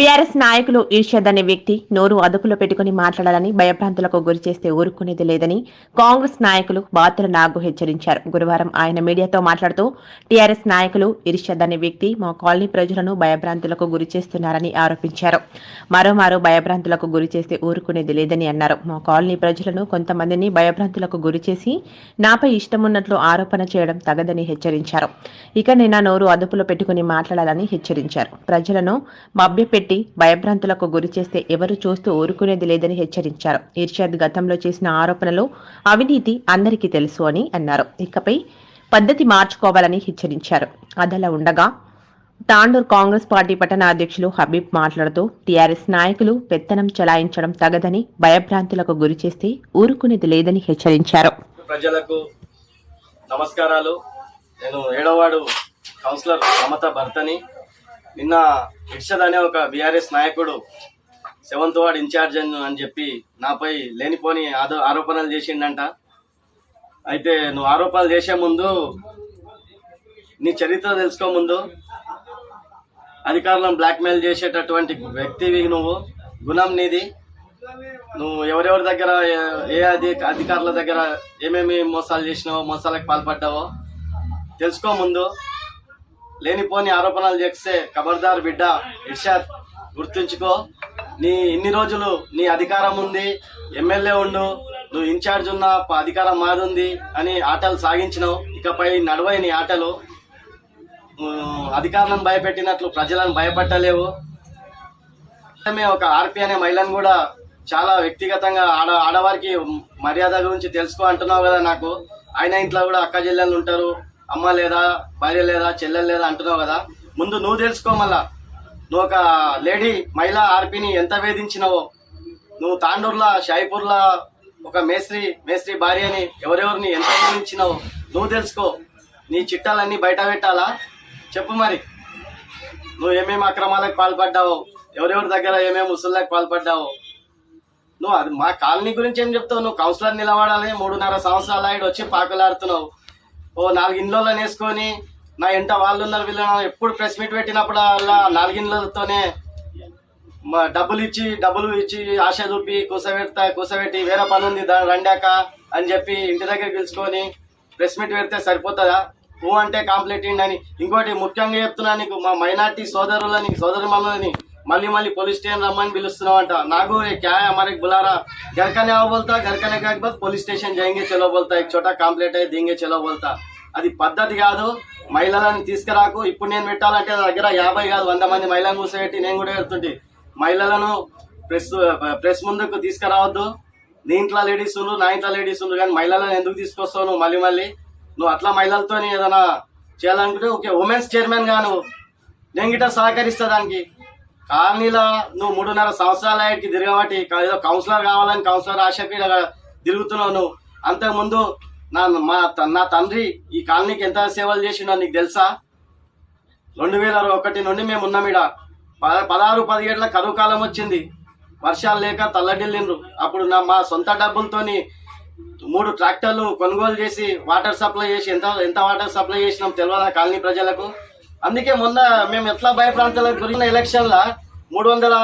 BRS నాయకులు ఇర్షద్ అనే వ్యక్తి నోరు అదుపులో పెట్టుకుని మాట్లాడాలని భయభ్రాంతులకు గురి చేస్తే ఊరుకునేది లేదని కాంగ్రెస్ నాయకులు బాతుల నాగు హెచ్చరించారు. గురువారం ఆయన మీడియాతో మాట్లాడుతూ టీఆర్ఎస్ నాయకులు ఇర్షద్ అనే వ్యక్తి మా కాలనీ ప్రజలను భయభ్రాంతులకు గురి చేస్తున్నారని ఆరోపించారు. మరోమారు భయభ్రాంతులకు గురి చేస్తే ఊరుకునేది లేదని అన్నారు. మా కాలనీ ప్రజలను కొంతమందిని భయభ్రాంతులకు గురి చేసి నాపై ఇష్టమున్నట్లు ఆరోపణ చేయడం తగదని హెచ్చరించారు. ఇక నిన్న నోరు అదుపులో పెట్టుకుని మాట్లాడాలని హెచ్చరించారు. ప్రజలను మభ్యపెట్టి భయభ్రాంతులకు గురి చేస్తే ఎవరు చూస్తూ ఊరుకునేది లేదని హెచ్చరించారు. ఇర్షాద్ గతంలో చేసిన ఆరోపణలు అవినీతి అందరికీ తెలుసు అని అన్నారు. ఇకపై పద్ధతి మార్చుకోవాలని హెచ్చరించారు. అదలా ఉండగా తాండూర్ కాంగ్రెస్ పార్టీ పట్టణ అధ్యక్షులు హబీబ్ మాట్లాడుతూ టీఆర్ఎస్ నాయకులు పెత్తనం చలాయించడం తగదని భయభ్రాంతులకు గురి చేస్తే ఊరుకునేది లేదని హెచ్చరించారు. ప్రజలకు నమస్కారాలు. నేను ఏడవవాడు కౌన్సిలర్ మమత భర్తని నిన్న ఇర్షద్ అనే ఒక బీఆర్ఎస్ నాయకుడు సెవెంత్ వార్డ్ ఇన్ఛార్జ్ అని అని చెప్పి నాపై లేనిపోని ఆదో- ఆరోపణలు చేసిండంట. అయితే నువ్వు ఆరోపణలు చేసే ముందు నీ చరిత్ర తెలుసుకో ముందు. అధికారులను బ్లాక్మెయిల్ చేసేటటువంటి వ్యక్తివి నువ్వు గుణం నీది. నువ్వు ఎవరెవరి దగ్గర ఏ- ఏ అధి అధికారుల దగ్గర ఏమేమి మోసాలు చేసినావో మోసాలకు పాల్పడ్డావో తెలుసుకో ముందు. లేనిపోని ఆరోపణలు చేస్తే ఖబర్దార్ బిడ్డ ఇర్షాద్ గుర్తుంచుకో. నీ ఇన్ని రోజులు నీ అధికారం ఉంది ఎమ్మెల్యే ఉండు నువ్వు ఇన్ఛార్జ్ ఉన్న అధికారం మాదుంది అని ఆటలు సాగించినావు. ఇకపై నడవై నీ ఆటలు. అధికారులను భయపెట్టినట్లు ప్రజలను భయపెట్టలేవు. ఒక ఆర్పి అనే మహిళను కూడా చాలా వ్యక్తిగతంగా ఆడ ఆడవారికి మర్యాద గురించి తెలుసుకో అంటున్నావు కదా నాకు. ఆయన ఇంట్లో కూడా అక్క చెల్లెలు ఉంటారు. అమ్మ లేదా భార్య లేదా చెల్లెలు లేదా అంటున్నావు కదా ముందు నువ్వు తెలుసుకో మళ్ళా. నువ్వు ఒక లేడీ మహిళా ఆర్పిని ఎంత వేధించినావో. నువ్వు తాండూర్లా షాయిపూర్లా ఒక మేస్త్రి మేస్త్రి భార్యని ఎవరెవరిని ఎంత వేధించినావో నువ్వు తెలుసుకో. నీ చిట్టాలన్నీ బయట పెట్టాలా? చెప్పు మరి. నువ్వు ఏమేమి అక్రమాలకు పాల్పడ్డావు ఎవరెవరి దగ్గర ఏమేమి ముసళ్ళకు పాల్పడ్డావు. నువ్వు అది మా కాలనీ గురించి ఏం చెప్తావు? నువ్వు కౌన్సిలర్ నిలబడాలి మూడున్నర సంవత్సరాలు ఆయన వచ్చి పాకలాడుతున్నావు. ఓ నాలుగు ఇండ్లలో వేసుకొని నా ఇంట వాళ్ళు ఉన్నారు వీళ్ళు ఎప్పుడు ప్రెస్ మీట్ పెట్టినప్పుడు అలా నాలుగిండ్లతోనే మా డబ్బులు ఇచ్చి డబ్బులు ఇచ్చి ఆశ చూపి కూసబెడతా కూసబెట్టి వేరే పని ఉంది రండాక అని చెప్పి ఇంటి దగ్గర పిలుచుకొని ప్రెస్ మీట్ పెడితే సరిపోతుందా? నువ్వు అంటే కాంప్లీట్ అని ఇంకోటి ముఖ్యంగా చెప్తున్నా నీకు మా మైనార్టీ సోదరులని సోదరి మమ్మల్ని మళ్ళీ మళ్ళీ పోలీస్ స్టేషన్ రమ్మని పిలుస్తున్నావంట నాకు ये क्या है हमारे बुला रहा घर का नहीं आओ बोलता घर का नहीं के बाद పోలీస్ స్టేషన్ जाएंगे చలో बोलता एक छोटा కాంప్లైంట్ అయి దింగే చలో बोलता అది పద్ధతి కాదు మహిళలను తీసుకురాకు ఇప్పుడు నేను పెట్టాలంటే నా దగ్గర యాభై కాదు వంద మంది మహిళలను కూర్చోబెట్టి నేను కూడా పెడుతుంటే మహిళలను ప్రెస్ ప్రెస్ ముందుకు తీసుకురావద్దు నీ ఇంట్లో లేడీస్ ఉండు నా ఇంట్లో లేడీస్ ఉండు కానీ మహిళలను ఎందుకు తీసుకొస్తావు నువ్వు మళ్ళీ మళ్ళీ నువ్వు అట్లా మహిళలతో ఏదైనా చేయాలనుకుంటే ఓకే ఉమెన్స్ చైర్మన్ గా నువ్వు నేను గిట్ట సహకరిస్తా దానికి కాలనీలో నువ్వు మూడున్నర సంవత్సరాల ఆయనకి తిరగబట్టి ఏదో కౌన్సిలర్ కావాలని కౌన్సిలర్ ఆశకి తిరుగుతున్నావు నువ్వు. అంతకుముందు నా మా త- నా తండ్రి ఈ కాలనీకి ఎంత సేవలు చేసిండో నీకు తెలుసా? రెండు వేల ఒకటి నుండి మేము ఉన్నాం ఈడ. పద పదహారు పదిహేడుల కరువు కాలం వచ్చింది. వర్షాలు లేక తల్లడిల్లిండ్రు. అప్పుడు నా మా సొంత డబ్బులతోని మూడు ట్రాక్టర్లు కొనుగోలు చేసి వాటర్ సప్లై చేసి ఎంత ఎంత వాటర్ సప్లై చేసినాం తెలియదా కాలనీ ప్రజలకు? అందుకే మొన్న మేము ఎట్లా భయ ప్రాంతాలకు గురిన ఎలక్షన్ లా మూడు వందల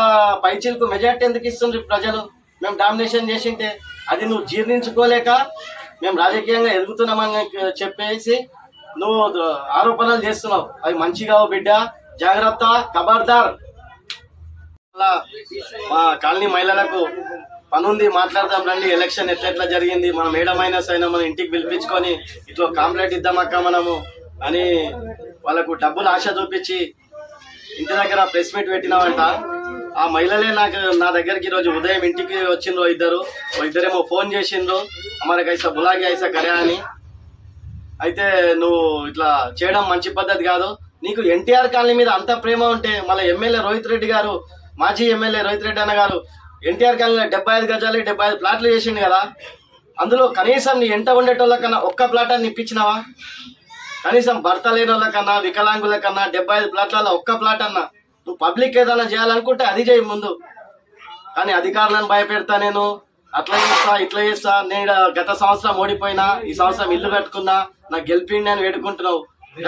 పైచీలకు మెజార్టీ ఎందుకు ఇస్తుంది ప్రజలు? మేము డామినేషన్ చేసింటే అది నువ్వు జీర్ణించుకోలేక మేము రాజకీయంగా ఎదుగుతున్నామని చెప్పేసి నువ్వు ఆరోపణలు చేస్తున్నావు. అవి మంచిగా బిడ్డ. జాగ్రత్త. ఖబర్దార్ మా కాలనీ మహిళలకు పనుంది మాట్లాడదాం రండి. ఎలక్షన్ ఎట్లా ఎట్లా జరిగింది? మనం మేడం అయినా మన ఇంటికి పిలిపించుకొని ఇట్లా కాంప్లైంట్ ఇద్దామక్క మనము అని వాళ్ళకు డబ్బులు ఆశ చూపించి ఇంటి దగ్గర ప్రెస్ మీట్ పెట్టినామంట ఆ మహిళలే నాకు నా దగ్గరికి ఈరోజు ఉదయం ఇంటికి వచ్చిండ్రు ఇద్దరు. ఇద్దరేమో ఫోన్ చేసిండ్రు. అమరకి ఐసా బులాగి ఐసా కరే అని. అయితే నువ్వు ఇట్లా చేయడం మంచి పద్ధతి కాదు. నీకు ఎన్టీఆర్ కాలనీ మీద అంత ప్రేమ ఉంటే మళ్ళీ ఎమ్మెల్యే రోహిత్ రెడ్డి గారు మాజీ ఎమ్మెల్యే రోహిత్ రెడ్డి అన్న గారు ఎన్టీఆర్ కాలనీలో డెబ్బై ఐదు గజాలు డెబ్బై ఐదు ప్లాట్లు చేసిండు కదా. అందులో కనీసం నీ ఎంట ఉండేటోళ్ళకన్నా ఒక్క ప్లాట్ అని ఇప్పించినావా? కనీసం భర్త లేని వాళ్ళకన్నా వికలాంగుల కన్నా డెబ్బై ఐదు ప్లాట్లలో ఒక్క ప్లాట్ అన్నా నువ్వు పబ్లిక్ ఏదైనా చేయాలనుకుంటే అది చేయి ముందు. కానీ అధికారులను భయపెడతా నేను. అట్లా చేస్తా ఇట్లా చేస్తా. నేను గత సంవత్సరం ఓడిపోయినా ఈ సంవత్సరం ఇల్లు కట్టుకున్నా నాకు గెలిపిండి అని వేడుకుంటున్నావు.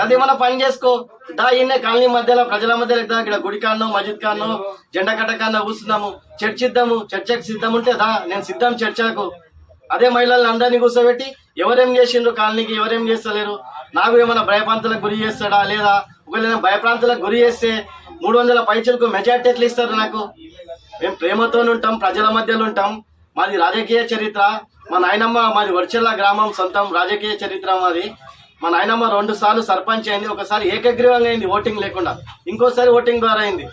అది మన పని చేసుకో. దా ఈయన కాలనీ మధ్యలో ప్రజల మధ్యలో ఇద్దాం ఇక్కడ గుడికాన్నో మజిద్ కాన్నో జెండా కట్ట కూర్చున్నాము. చర్చిద్దాము చర్చకు సిద్ధం ఉంటే దా నేను సిద్ధం చర్చకు. అదే మహిళల్ని అందరినీ కూర్చోబెట్టి ఎవరేం చేసిండ్రు కాలనీకి? ఎవరేం చేస్తలేరు? నాకు ఏమైనా భయప్రాంతాలకు గురి చేస్తాడా లేదా? ఒకవేళ భయప్రాంతాలకు గురి చేస్తే మూడు వందల పైచలకు మెజార్టీ ఎట్లా ఇస్తారు నాకు? మేము ప్రేమతో ఉంటాం ప్రజల మధ్యలో ఉంటాం. మాది రాజకీయ చరిత్ర. మా నాయనమ్మ మాది వర్చల్ల గ్రామం సొంతం రాజకీయ చరిత్ర మాది. మా నాయనమ్మ రెండు సార్లు సర్పంచ్ అయింది ఒకసారి ఏకగ్రీవంగా అయింది ఓటింగ్ లేకుండా. ఇంకోసారి ఓటింగ్ ద్వారా అయింది.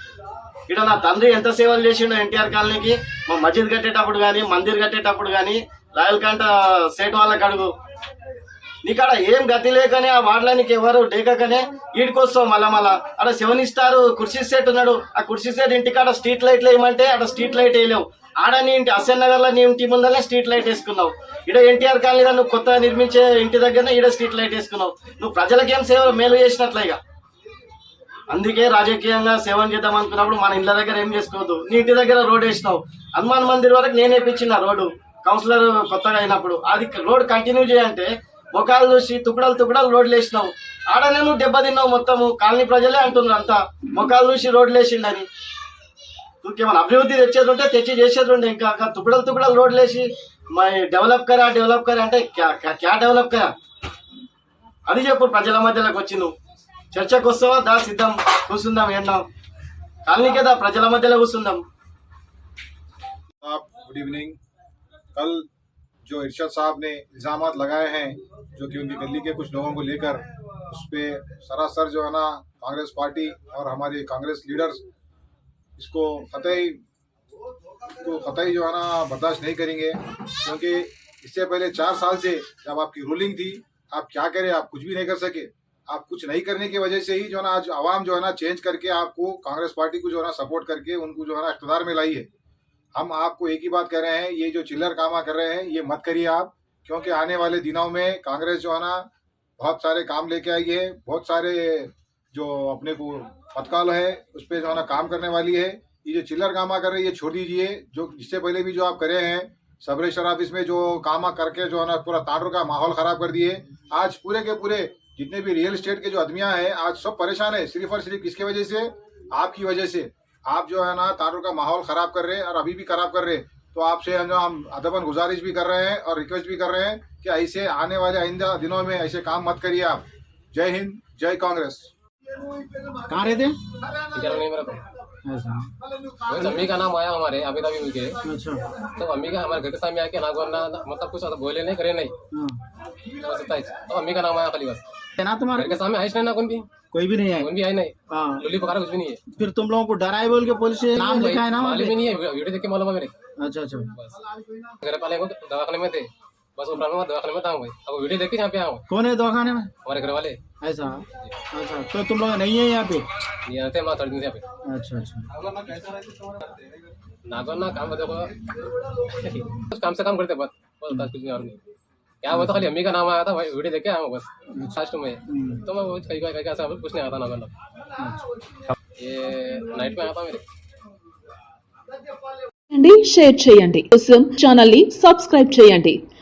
ఇక్కడ నా తండ్రి ఎంత సేవలు చేసిండో ఎన్టీఆర్ కాలనీకి మా మస్జిద్ కట్టేటప్పుడు కానీ మందిర్ కట్టేటప్పుడు కానీ రాయల్ కంట సేట్ వాళ్ళకి అడుగు. నీకాడ ఏం గతి లేకనే ఆ వాడలానికి ఎవరు డేకనే ఈడికొస్తావు మళ్ళా మళ్ళా. అక్కడ సెవెన్ స్టార్ కుర్చీ సెట్ ఉన్నాడు. ఆ కుర్చీ సెట్ ఇంటికాడ స్ట్రీట్ లైట్లు వేయమంటే అక్కడ స్ట్రీట్ లైట్ వేయలేవు. ఆడ నీ ఇంటి అసెన్ నగర్లో నీ ఇంటి ముందరనే స్ట్రీట్ లైట్ వేసుకున్నావు. ఇక్కడ ఎన్టీఆర్ కాలనీలో నువ్వు కొత్తగా నిర్మించే ఇంటి దగ్గరనే ఈడ స్ట్రీట్ లైట్ వేసుకున్నావు. నువ్వు ప్రజలకేం సేవ మేలు చేసినట్లే ఇక. అందుకే రాజకీయంగా సేవలు చేద్దాం అనుకున్నప్పుడు మన ఇళ్ళ దగ్గర ఏం చేసుకోవద్దు. నీ ఇంటి దగ్గర రోడ్ వేసినావు. హనుమాన్ మందిర్ వరకు నేనే ఇప్పించిన రోడ్డు. కౌన్సిలర్ కొత్తగా అయినప్పుడు. అది రోడ్ కంటిన్యూ చేయంటే ముఖాలు చూసి తుకుడలు తుకుడలు రోడ్లు వేసినావు. నేను దెబ్బ తిన్నావు మొత్తము. కాలనీ ప్రజలే అంటున్నారు అంతా. ముఖాలు చూసి రోడ్లు లేచిండని ఇంకేమైనా అభివృద్ధి తెచ్చేది ఉంటే తెచ్చి చేసేది ఉండే ఇంకా తుకుడలు తుకుడలు రోడ్లు వేసి మై డెవలప్ కరా డెవలప్ కరా అంటే క్యా డెవలప్ కరా అది చెప్పు ప్రజల మధ్యలోకి వచ్చి నువ్వు చర్చకు వస్తావా? దా సిద్ధం. కూర్చుందాం ఎన్నాం కాలనీ కదా ప్రజల మధ్యలో కూర్చుందాం. Good evening. कल जो इरशाद साहब ने इल्ज़ाम लगाए हैं, जो कि उनकी गली के कुछ लोगों को लेकर, उस पर सरासर जो है ना, कांग्रेस पार्टी और हमारे कांग्रेस लीडर्स इसको कतई इसको कतई जो है ना बर्दाश्त नहीं करेंगे। क्योंकि इससे पहले चार साल से जब आपकी रूलिंग थी, आप क्या करें, आप कुछ भी नहीं कर सके। आप कुछ नहीं करने की वजह से ही जो है ना, आज आवाम जो है ना चेंज करके आपको कांग्रेस पार्टी को जो है ना सपोर्ट करके उनको जो है ना, इकतदार में लाई है। हम आपको एक ही बात कर रहे हैं, ये जो चिल्लर कामा कर रहे हैं, ये मत करिए आप, क्योंकि आने वाले दिनों में कांग्रेस जो है ना, बहुत सारे काम लेके आई है, बहुत सारे जो अपने को पथकाल है, उस पर जो है ना काम करने वाली है। ये जो चिल्लर कामा कर रही है, ये छोड़ दीजिए, जो इससे पहले भी जो आप करे हैं सबरे शराब इसमें जो कामा करके जो है ना पूरा तांडर का माहौल खराब कर दिए। आज पूरे के पूरे जितने भी रियल स्टेट के जो आदमियाँ हैं, आज सब परेशान है, सिर्फ़ और सिर्फ़ किसकी वजह से? आपकी वजह से। आप जो है ना तारों का माहौल खराब कर रहे हैं और अभी भी खराब कर रहे हैं तो आपसे हम जो हम अदबन गुजारिश भी कर रहे हैं और रिक्वेस्ट भी कर रहे हैं कि ऐसे आने वाले आइंदा दिनों में ऐसे काम मत करिए आप। जय हिंद जय कांग्रेस। कहाँ रहते हैं? इधर नहीं मेरा ऐसा बस अम्मी का नाम आया हमारे अभी तभी मिल के। अच्छा। तो अम्मी का हमारे घर के सामने आके ना मतलब कुछ बोले नहीं करे नहीं। हाँ। बस इतना ही। तो अम्मी का नाम आया खाली बस। है ना घर के सामने आइस नहीं ना कौन भी? कोई भी नहीं है कौन भी आई नहीं। हाँ। लुली पकड़ा कुछ भी नहीं है। फिर तुम लोगों को डराए बोल के पुलिस नाम लिखा है ना मालूम ही नहीं है वीडियो देख के मालूम है मेरे। अच्छा अच्छा। घर वाले को दवाखाने में थे। बस वो में दवाखाने में था हूँ भाई अब वो वीडियो देख के यहाँ पे आया हूँ कौन है दवाखाने में हमारे घर वाले ऐसा अच्छा तो तुम लोग नहीं है यहाँ पे ये आते हैं थर्ड दिन से यहाँ पे अच्छा अच्छा नागवार ना काम देखो कुछ काम से काम करते बस बस बस कुछ नहीं और नहीं क्या हुआ था खाली अम्मी का नाम आया था भाई वीडियो देख के आया हूँ बस लास्ट में हम्म, तो मैं वो कहीं कहीं कहीं ऐसा कुछ नहीं आता ना मतलब ये नाइट में आया था मेरे చేయండి షేర్ చేయండి కోసం ఛానల్ ని సబ్స్క్రైబ్ చేయండి